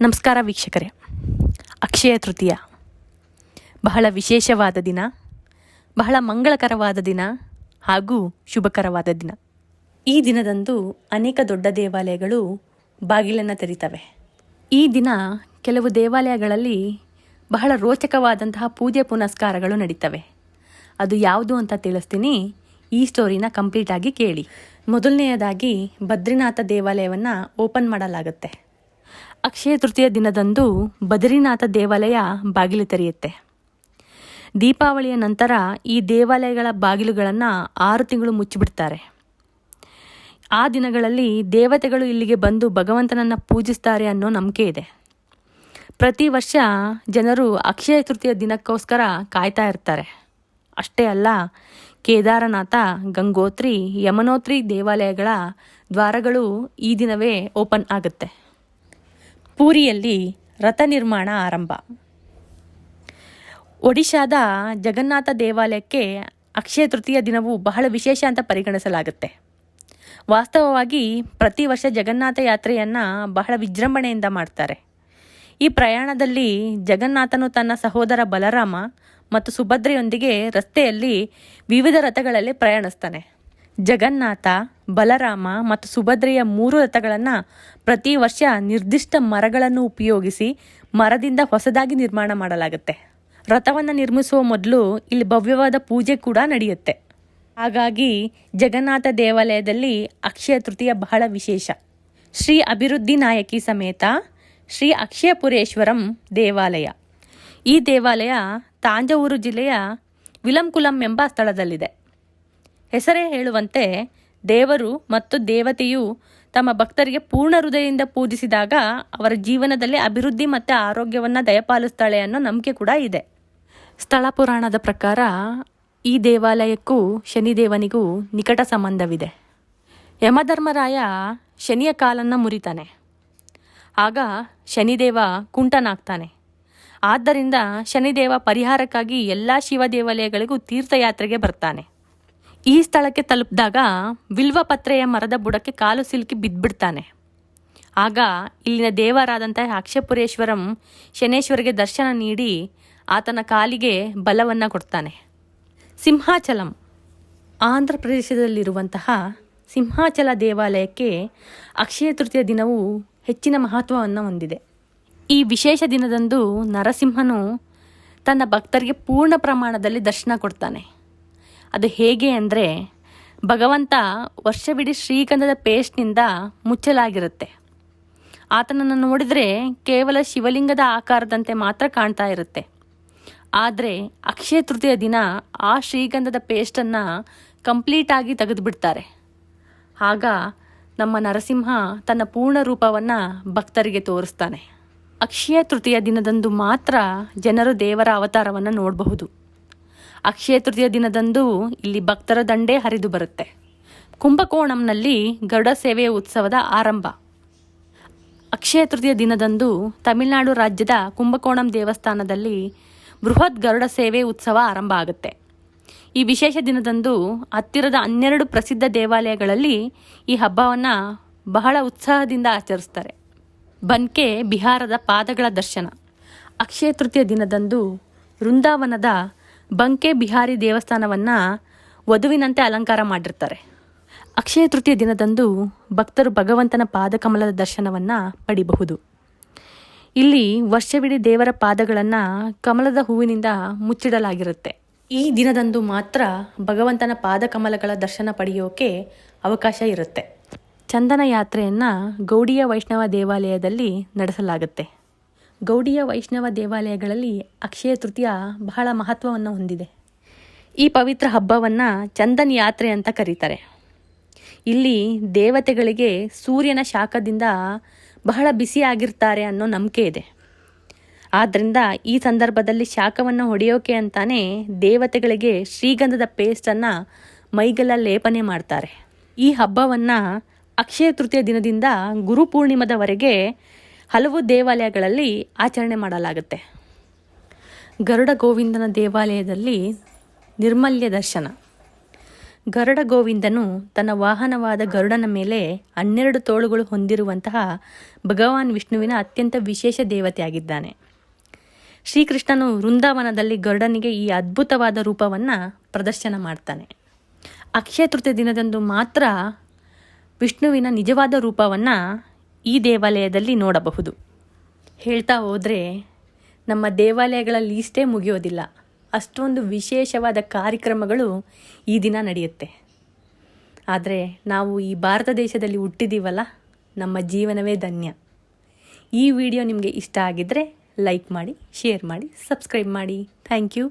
ನಮಸ್ಕಾರ ವೀಕ್ಷಕರೇ. ಅಕ್ಷಯ ತೃತೀಯ. ಬಹಳ ವಿಶೇಷವಾದ ದಿನ, ಬಹಳ ಮಂಗಳಕರವಾದ ದಿನ ಹಾಗೂ ಶುಭಕರವಾದ ದಿನ. ಈ ದಿನದಂದು ಅನೇಕ ದೊಡ್ಡ ದೇವಾಲಯಗಳು ಬಾಗಿಲನ್ನು ತೆರೀತವೆ. ಈ ದಿನ ಕೆಲವು ದೇವಾಲಯಗಳಲ್ಲಿ ಬಹಳ ರೋಚಕವಾದಂತಹ ಪೂಜೆ ಪುನಸ್ಕಾರಗಳು ನಡೀತವೆ. ಅದು ಯಾವುದು ಅಂತ ತಿಳಿಸ್ತೀನಿ, ಈ ಸ್ಟೋರಿನ ಕಂಪ್ಲೀಟಾಗಿ ಕೇಳಿ. ಮೊದಲನೆಯದಾಗಿ ಬದ್ರಿನಾಥ ದೇವಾಲಯವನ್ನು ಓಪನ್ ಮಾಡಲಾಗುತ್ತೆ. ಅಕ್ಷಯ ತೃತೀಯ ದಿನದಂದು ಬದರಿನಾಥ ದೇವಾಲಯ ಬಾಗಿಲು ತೆರೆಯುತ್ತೆ. ದೀಪಾವಳಿಯ ನಂತರ ಈ ದೇವಾಲಯಗಳ ಬಾಗಿಲುಗಳನ್ನು ಆರು ತಿಂಗಳು ಮುಚ್ಚಿಬಿಡ್ತಾರೆ. ಆ ದಿನಗಳಲ್ಲಿ ದೇವತೆಗಳು ಇಲ್ಲಿಗೆ ಬಂದು ಭಗವಂತನನ್ನು ಪೂಜಿಸ್ತಾರೆ ಅನ್ನೋ ನಂಬಿಕೆ ಇದೆ. ಪ್ರತಿ ವರ್ಷ ಜನರು ಅಕ್ಷಯ ತೃತೀಯ ದಿನಕ್ಕೋಸ್ಕರ ಕಾಯ್ತಾ ಇರ್ತಾರೆ. ಅಷ್ಟೇ ಅಲ್ಲ, ಕೇದಾರನಾಥ, ಗಂಗೋತ್ರಿ, ಯಮನೋತ್ರಿ ದೇವಾಲಯಗಳ ದ್ವಾರಗಳು ಈ ದಿನವೇ ಓಪನ್ ಆಗುತ್ತೆ. ಪೂರಿಯಲ್ಲಿ ರಥ ನಿರ್ಮಾಣ ಆರಂಭ. ಒಡಿಶಾದ ಜಗನ್ನಾಥ ದೇವಾಲಯಕ್ಕೆ ಅಕ್ಷಯ ತೃತೀಯ ದಿನವು ಬಹಳ ವಿಶೇಷ ಅಂತ ಪರಿಗಣಿಸಲಾಗುತ್ತೆ. ವಾಸ್ತವವಾಗಿ ಪ್ರತಿ ವರ್ಷ ಜಗನ್ನಾಥ ಯಾತ್ರೆಯನ್ನು ಬಹಳ ವಿಜೃಂಭಣೆಯಿಂದ ಮಾಡ್ತಾರೆ. ಈ ಪ್ರಯಾಣದಲ್ಲಿ ಜಗನ್ನಾಥನು ತನ್ನ ಸಹೋದರ ಬಲರಾಮ ಮತ್ತು ಸುಭದ್ರೆಯೊಂದಿಗೆ ರಸ್ತೆಯಲ್ಲಿ ವಿವಿಧ ರಥಗಳಲ್ಲಿ ಪ್ರಯಾಣಿಸ್ತಾನೆ. ಜಗನ್ನಾಥ ಬಲರಾಮ ಮತ್ತು ಸುಭದ್ರೆಯ ಮೂರು ರಥಗಳನ್ನು ಪ್ರತಿ ವರ್ಷ ನಿರ್ದಿಷ್ಟ ಮರಗಳನ್ನು ಉಪಯೋಗಿಸಿ ಮರದಿಂದ ಹೊಸದಾಗಿ ನಿರ್ಮಾಣ ಮಾಡಲಾಗುತ್ತೆ. ರಥವನ್ನು ನಿರ್ಮಿಸುವ ಮೊದಲು ಇಲ್ಲಿ ಭವ್ಯವಾದ ಪೂಜೆ ಕೂಡ ನಡೆಯುತ್ತೆ. ಹಾಗಾಗಿ ಜಗನ್ನಾಥ ದೇವಾಲಯದಲ್ಲಿ ಅಕ್ಷಯ ತೃತೀಯ ಬಹಳ ವಿಶೇಷ. ಶ್ರೀ ಅಭಿವೃದ್ಧಿ ನಾಯಕಿ ಸಮೇತ ಶ್ರೀ ಅಕ್ಷಯಪುರೇಶ್ವರಂ ದೇವಾಲಯ. ಈ ದೇವಾಲಯ ತಾಂಜಾವೂರು ಜಿಲ್ಲೆಯ ವಿಲಂಕುಲಂ ಎಂಬ ಸ್ಥಳದಲ್ಲಿದೆ. ಹೆಸರೇ ಹೇಳುವಂತೆ ದೇವರು ಮತ್ತು ದೇವತೆಯು ತಮ್ಮ ಭಕ್ತರಿಗೆ ಪೂರ್ಣ ಹೃದಯದಿಂದ ಪೂಜಿಸಿದಾಗ ಅವರ ಜೀವನದಲ್ಲಿ ಅಭಿವೃದ್ಧಿ ಮತ್ತು ಆರೋಗ್ಯವನ್ನು ದಯಪಾಲಿಸ್ತಾಳೆ ಅನ್ನೋ ನಂಬಿಕೆ ಕೂಡ ಇದೆ. ಸ್ಥಳ ಪುರಾಣದ ಪ್ರಕಾರ ಈ ದೇವಾಲಯಕ್ಕೂ ಶನಿದೇವನಿಗೂ ನಿಕಟ ಸಂಬಂಧವಿದೆ. ಯಮಧರ್ಮರಾಯ ಶನಿಯ ಕಾಲನ್ನು ಮುರಿತಾನೆ. ಆಗ ಶನಿದೇವ ಕುಂಟನಾಗ್ತಾನೆ. ಆದ್ದರಿಂದ ಶನಿದೇವ ಪರಿಹಾರಕ್ಕಾಗಿ ಎಲ್ಲ ಶಿವ ದೇವಾಲಯಗಳಿಗೂ ತೀರ್ಥಯಾತ್ರೆಗೆ ಬರ್ತಾನೆ. ಈ ಸ್ಥಳಕ್ಕೆ ತಲುಪಿದಾಗ ವಿಲ್ವಪತ್ರೆಯ ಮರದ ಬುಡಕ್ಕೆ ಕಾಲು ಸಿಲುಕಿ ಬಿದ್ದುಬಿಡ್ತಾನೆ. ಆಗ ಇಲ್ಲಿನ ದೇವರಾದಂಥ ಅಕ್ಷಪುರೇಶ್ವರಂ ಶನೇಶ್ವರಿಗೆ ದರ್ಶನ ನೀಡಿ ಆತನ ಕಾಲಿಗೆ ಬಲವನ್ನು ಕೊಡ್ತಾನೆ. ಸಿಂಹಾಚಲಂ. ಆಂಧ್ರ ಪ್ರದೇಶದಲ್ಲಿರುವಂತಹ ಸಿಂಹಾಚಲ ದೇವಾಲಯಕ್ಕೆ ಅಕ್ಷಯ ತೃತೀಯ ದಿನವು ಹೆಚ್ಚಿನ ಮಹತ್ವವನ್ನು ಹೊಂದಿದೆ. ಈ ವಿಶೇಷ ದಿನದಂದು ನರಸಿಂಹನು ತನ್ನ ಭಕ್ತರಿಗೆ ಪೂರ್ಣ ಪ್ರಮಾಣದಲ್ಲಿ ದರ್ಶನ ಕೊಡ್ತಾನೆ. ಅದು ಹೇಗೆ ಅಂದರೆ ಭಗವಂತ ವರ್ಷವಿಡೀ ಶ್ರೀಗಂಧದ ಪೇಸ್ಟ್ನಿಂದ ಮುಚ್ಚಲಾಗಿರುತ್ತೆ. ಆತನನ್ನು ನೋಡಿದರೆ ಕೇವಲ ಶಿವಲಿಂಗದ ಆಕಾರದಂತೆ ಮಾತ್ರ ಕಾಣ್ತಾ ಇರುತ್ತೆ. ಆದರೆ ಅಕ್ಷಯ ತೃತೀಯ ದಿನ ಆ ಶ್ರೀಗಂಧದ ಪೇಸ್ಟನ್ನು ಕಂಪ್ಲೀಟಾಗಿ ತೆಗೆದುಬಿಡ್ತಾರೆ. ಆಗ ನಮ್ಮ ನರಸಿಂಹ ತನ್ನ ಪೂರ್ಣ ರೂಪವನ್ನು ಭಕ್ತರಿಗೆ ತೋರಿಸ್ತಾನೆ. ಅಕ್ಷಯ ತೃತೀಯ ದಿನದಂದು ಮಾತ್ರ ಜನರು ದೇವರ ಅವತಾರವನ್ನು ನೋಡಬಹುದು. ಅಕ್ಷಯ ತೃತೀಯ ದಿನದಂದು ಇಲ್ಲಿ ಭಕ್ತರ ದಂಡೆ ಹರಿದು ಬರುತ್ತೆ. ಕುಂಭಕೋಣಂನಲ್ಲಿ ಗರುಡ ಸೇವೆಯ ಉತ್ಸವದ ಆರಂಭ. ಅಕ್ಷಯ ತೃತೀಯ ದಿನದಂದು ತಮಿಳುನಾಡು ರಾಜ್ಯದ ಕುಂಭಕೋಣಂ ದೇವಸ್ಥಾನದಲ್ಲಿ ಬೃಹತ್ ಗರುಡ ಸೇವೆ ಉತ್ಸವ ಆರಂಭ ಆಗುತ್ತೆ. ಈ ವಿಶೇಷ ದಿನದಂದು ಹತ್ತಿರದ ಹನ್ನೆರಡು ಪ್ರಸಿದ್ಧ ದೇವಾಲಯಗಳಲ್ಲಿ ಈ ಹಬ್ಬವನ್ನು ಬಹಳ ಉತ್ಸಾಹದಿಂದ ಆಚರಿಸ್ತಾರೆ. ಬನ್ಕೆ ಬಿಹಾರದ ಪಾದಗಳ ದರ್ಶನ. ಅಕ್ಷಯ ತೃತೀಯ ದಿನದಂದು ವೃಂದಾವನದ ಬಂಕೆ ಬಿಹಾರಿ ದೇವಸ್ಥಾನವನ್ನು ವಧುವಿನಂತೆ ಅಲಂಕಾರ ಮಾಡಿರ್ತಾರೆ. ಅಕ್ಷಯ ತೃತೀಯ ದಿನದಂದು ಭಕ್ತರು ಭಗವಂತನ ಪಾದಕಮಲದ ದರ್ಶನವನ್ನು ಪಡಿಬಹುದು. ಇಲ್ಲಿ ವರ್ಷವಿಡೀ ದೇವರ ಪಾದಗಳನ್ನು ಕಮಲದ ಹೂವಿನಿಂದ ಮುಚ್ಚಿಡಲಾಗಿರುತ್ತೆ. ಈ ದಿನದಂದು ಮಾತ್ರ ಭಗವಂತನ ಪಾದಕಮಲಗಳ ದರ್ಶನ ಪಡೆಯೋಕೆ ಅವಕಾಶ ಇರುತ್ತೆ. ಚಂದನ ಯಾತ್ರೆಯನ್ನು ಗೌಡಿಯ ವೈಷ್ಣವ ದೇವಾಲಯದಲ್ಲಿ ನಡೆಸಲಾಗುತ್ತೆ. ಗೌಡಿಯ ವೈಷ್ಣವ ದೇವಾಲಯಗಳಲ್ಲಿ ಅಕ್ಷಯ ತೃತೀಯ ಬಹಳ ಮಹತ್ವವನ್ನು ಹೊಂದಿದೆ. ಈ ಪವಿತ್ರ ಹಬ್ಬವನ್ನು ಚಂದನ್ ಯಾತ್ರೆ ಅಂತ ಕರೀತಾರೆ. ಇಲ್ಲಿ ದೇವತೆಗಳಿಗೆ ಸೂರ್ಯನ ಶಾಖದಿಂದ ಬಹಳ ಬಿಸಿಯಾಗಿರ್ತಾರೆ ಅನ್ನೋ ನಂಬಿಕೆ ಇದೆ. ಆದ್ದರಿಂದ ಈ ಸಂದರ್ಭದಲ್ಲಿ ಶಾಖವನ್ನು ಹೊಡೆಯೋಕೆ ಅಂತಾನೆ ದೇವತೆಗಳಿಗೆ ಶ್ರೀಗಂಧದ ಪೇಸ್ಟನ್ನು ಮೈಗೆಲ್ಲ ಲೇಪನೆ ಮಾಡ್ತಾರೆ. ಈ ಹಬ್ಬವನ್ನು ಅಕ್ಷಯ ತೃತೀಯ ದಿನದಿಂದ ಗುರು ಪೂರ್ಣಿಮದವರೆಗೆ ಹಲವು ದೇವಾಲಯಗಳಲ್ಲಿ ಆಚರಣೆ ಮಾಡಲಾಗುತ್ತೆ. ಗರುಡ ಗೋವಿಂದನ ದೇವಾಲಯದಲ್ಲಿ ನಿರ್ಮಲ್ಯ ದರ್ಶನ. ಗರುಡ ಗೋವಿಂದನು ತನ್ನ ವಾಹನವಾದ ಗರುಡನ ಮೇಲೆ ಹನ್ನೆರಡು ತೋಳುಗಳು ಹೊಂದಿರುವಂತಹ ಭಗವಾನ್ ವಿಷ್ಣುವಿನ ಅತ್ಯಂತ ವಿಶೇಷ ದೇವತೆಯಾಗಿದ್ದಾನೆ. ಶ್ರೀಕೃಷ್ಣನು ವೃಂದಾವನದಲ್ಲಿ ಗರುಡನಿಗೆ ಈ ಅದ್ಭುತವಾದ ರೂಪವನ್ನು ಪ್ರದರ್ಶನ ಮಾಡ್ತಾನೆ. ಅಕ್ಷಯ ತೃತೀಯ ದಿನದಂದು ಮಾತ್ರ ವಿಷ್ಣುವಿನ ನಿಜವಾದ ರೂಪವನ್ನು ಈ ದೇವಾಲಯದಲ್ಲಿ ನೋಡಬಹುದು. ಹೇಳ್ತಾ ಹೋದರೆ ನಮ್ಮ ದೇವಾಲಯಗಳಲ್ಲಿ ಇಷ್ಟೇ ಮುಗಿಯೋದಿಲ್ಲ. ಅಷ್ಟೊಂದು ವಿಶೇಷವಾದ ಕಾರ್ಯಕ್ರಮಗಳು ಈ ದಿನ ನಡೆಯುತ್ತೆ. ಆದರೆ ನಾವು ಈ ಭಾರತ ದೇಶದಲ್ಲಿ ಹುಟ್ಟಿದ್ದೀವಲ್ಲ ನಮ್ಮ ಜೀವನವೇ ಧನ್ಯ. ಈ ವಿಡಿಯೋ ನಿಮಗೆ ಇಷ್ಟ ಆಗಿದ್ದರೆ ಲೈಕ್ ಮಾಡಿ, ಶೇರ್ ಮಾಡಿ, ಸಬ್ಸ್ಕ್ರೈಬ್ ಮಾಡಿ. Thank you